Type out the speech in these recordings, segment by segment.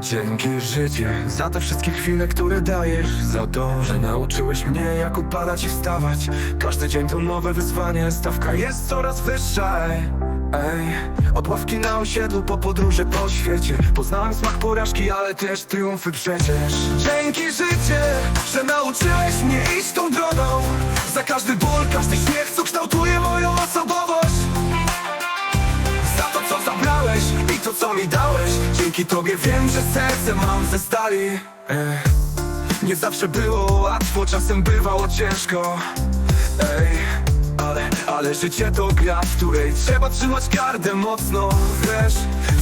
Dzięki życie za te wszystkie chwile, które dajesz Za to, że nauczyłeś mnie jak upadać i wstawać. Każdy dzień to nowe wyzwanie, stawka jest coraz wyższa Ej. Od ławki na osiedlu po podróży po świecie. Poznałem smak porażki, ale też triumfy przecież. Dzięki życie, że nauczyłeś mnie iść tą drogą. Za każdy ból, każdy śmiech, co kształtuje moją osobowość. Za to co zabrałeś i to co mi dałeś Dzięki tobie wiem, że serce mam ze stali. Ech, Nie zawsze było łatwo, czasem bywało ciężko. Ej, ale, ale życie to gra, w której trzeba trzymać gardę mocno. Wiesz,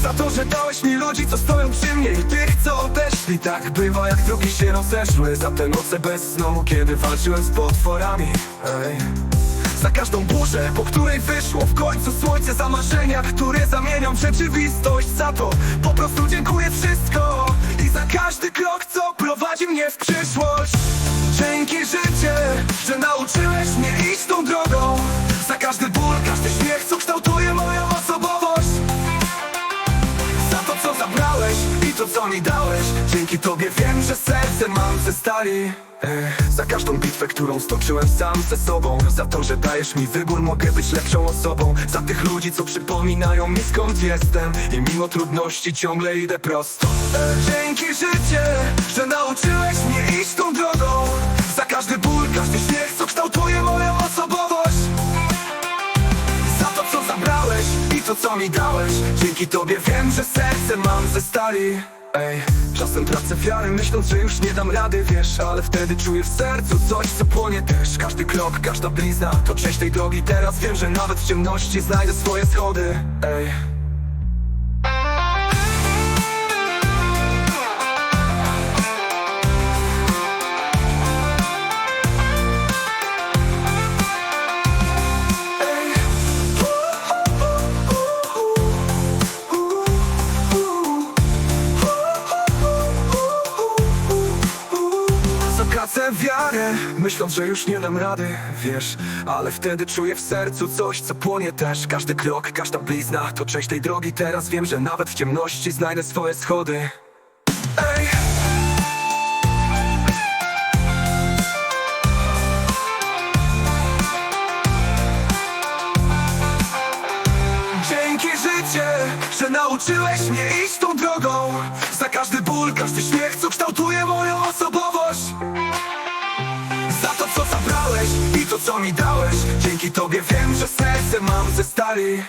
za to, że dałeś mi ludzi, co stoją przy mnie I tych, co odeszli. Tak bywa, jak drogi się rozeszły Za te noce bez snu, kiedy walczyłem z potworami. Ej za każdą burzę, po której wyszło w końcu słońce Za marzenia, które zamienią w rzeczywistość Za to. Po prostu dziękuję wszystko I za każdy krok, co prowadzi mnie w przyszłość. Dzięki życie, że nauczyłeś mnie co mi dałeś? Dzięki tobie wiem, że serce mam ze stali. Ech, Za każdą bitwę, którą stoczyłem sam ze sobą Za to, że dajesz mi wybór, mogę być lepszą osobą. Za tych ludzi, co przypominają mi skąd jestem. I mimo trudności ciągle idę prosto. Ech, Dzięki życie, że nauczyłeś mnie iść tą drogą. Za każdy ból, każdy śmiech, co kształtuje moją osobowość. Za to co zabrałeś i to co mi dałeś. Dzięki tobie wiem, że serce mam ze stali Ej, czasem tracę wiarę myśląc, że już nie dam rady, wiesz Ale wtedy czuję w sercu coś, co płonie też Każdy krok, każda blizna to część tej drogi Teraz wiem, że nawet w ciemności znajdę swoje schody Ej. Zatracę wiarę, myśląc, że już nie dam rady, wiesz. Ale wtedy czuję w sercu coś, co płonie też. Każdy krok, każda blizna to część tej drogi. Teraz wiem, że nawet w ciemności znajdę swoje schody. Ej! Dzięki życie, że nauczyłeś mnie iść tą drogą. Za każdy ból, każdy śmiech, co kształtuje moją osobowość to co mi dałeś. Dzięki tobie wiem, że serce mam ze stali